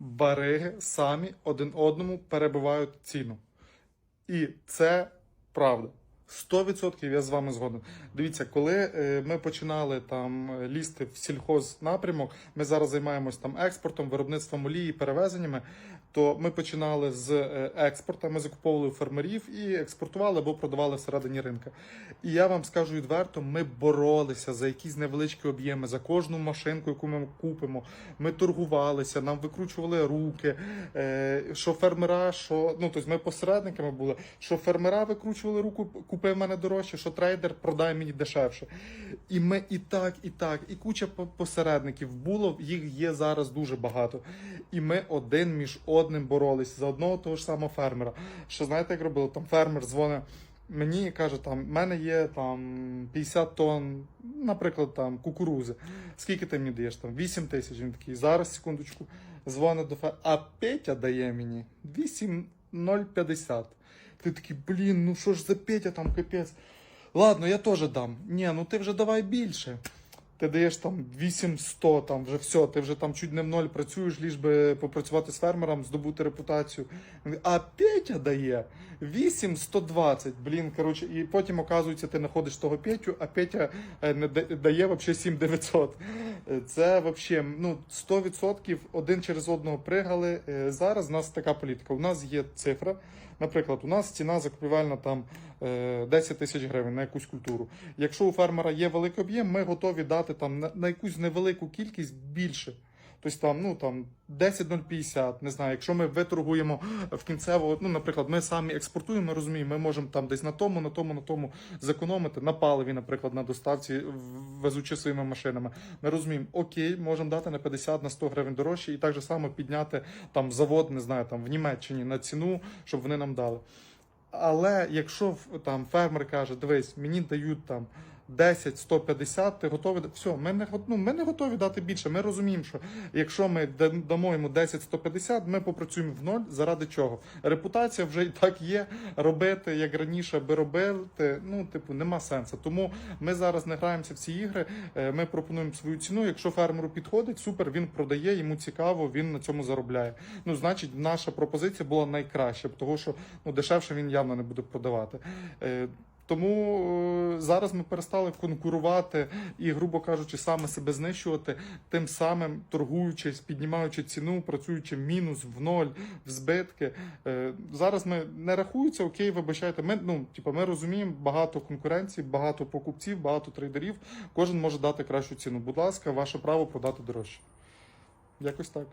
бариги самі один одному перебивають ціну. І це правда. 100% я з вами згоден. Дивіться, коли е, ми починали там е, лізти в сільхоз напрямок, ми зараз займаємось там експортом, виробництвом олії, перевезеннями. То ми починали з е, експорту, ми закуповували фермерів і експортували або продавали всередині ринка. І я вам скажу відверто, ми боролися за якісь невеличкі об'єми, за кожну машинку, яку ми купимо. Ми торгувалися, нам викручували руки. Що фермера, що ну тобто ми посередниками були, що фермера викручували руку, купи в мене дорожче, що трейдер продай мені дешевше. І ми і так, і так, і куча посередників було, їх є зараз дуже багато. І ми один між одним боролись за одного того ж самого фермера. Що знаєте, як робили? Там фермер дзвонить мені і каже: там в мене є там 50 тонн, наприклад, там кукурузи. Скільки ти мені даєш? Там 8 тисяч. Він такий, зараз секундочку, дзвонить до фермера. А Петя дає мені 8,050. Ти такий, блін, ну що ж за Петя там капець. Ладно, я теж дам. Ні, ну ти вже давай більше. Ти даєш там 800, там вже все, ти вже там чуть не в ноль працюєш, ліж би попрацювати з фермером, здобути репутацію. А Петя дає 8120. Блін, коротше, і потім оказується, ти знаходиш того Петю, а Петя е, не дає взагалі 7900. Е, Це взагалі ну, 100% один через одного пригали. Е, Зараз у нас така політика. У нас є цифра. Наприклад, у нас ціна закупівельна там 10 тисяч гривень на якусь культуру. Якщо у фермера є великий об'єм, ми готові дати там на, якусь невелику кількість більше. Тобто там, ну там 10-050, не знаю, якщо ми виторгуємо в кінцево, ну, наприклад, ми самі експортуємо, розуміємо, ми можемо там десь на тому, на тому, на тому зекономити, на паливі, наприклад, на доставці, везучи своїми машинами. Ми розуміємо, окей, можемо дати на 50 на 100 гривень дорожче, і так же само підняти там завод, не знаю, там в Німеччині на ціну, щоб вони нам дали. Але якщо там фермер каже, дивись, мені дають там 10, 150, ти готовий все, ми не ну, ми не готові дати більше. Ми розуміємо, що якщо ми да- дамо йому 10, 150, ми попрацюємо в ноль. Заради чого? Репутація вже і так є. Робити як раніше, аби робити, ну типу, нема сенсу. Тому ми зараз не граємося в ці ігри. е, Ми пропонуємо свою ціну. Якщо фермеру підходить, супер, він продає, йому цікаво, він на цьому заробляє. Ну, значить, наша пропозиція була найкраща, тому що ну дешевше він явно не буде продавати. Тому е, зараз ми перестали конкурувати і, грубо кажучи, саме себе знищувати, тим самим торгуючись, піднімаючи ціну, працюючи мінус, в ноль, в збитки. Е, Зараз ми не рахується, окей, вибачайте. Ми ну, типу, ми розуміємо багато конкуренції, багато покупців, багато трейдерів. Кожен може дати кращу ціну. Будь ласка, ваше право продати дорожче. Якось так.